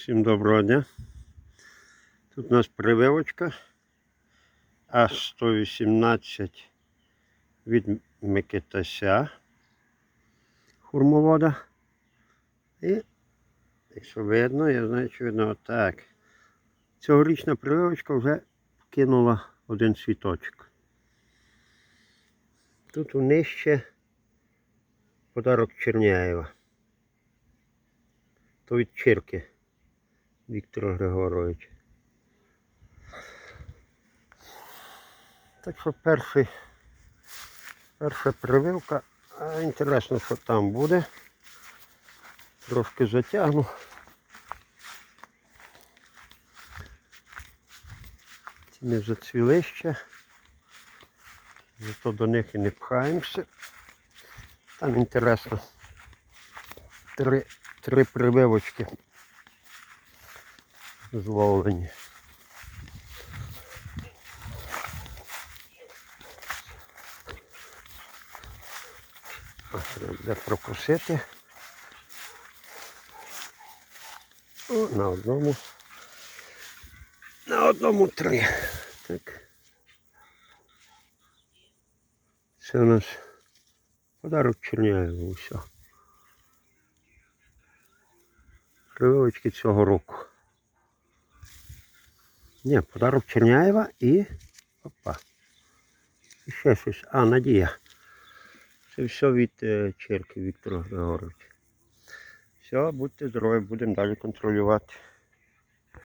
Всім доброго дня. Тут у нас прививочка А118 від Микитася хурмовода. І, якщо видно, я знаю, що видно отак. Цьогорічна прививочка вже кинула один світочок. Тут нижче подарок Черняєва. То від Чирки Віктора Григоровича. Так що перший, перша прививка. А інтересно, що там буде. Трошки затягну. Ці не зацвіли ще. Зато до них і не пхаємося. Там інтересно. Три, три прививочки зловлені. Треба буде прокусити. О, на одному. На одному три. Так. Це у нас подарок Черняєву. Все. Прививочки цього року. Ні, подарок Черняєва і. Опа. І ще щось. А, Надія. Це все від е, Черки Віктора Григоровича. Все, будьте здорові, будемо далі контролювати.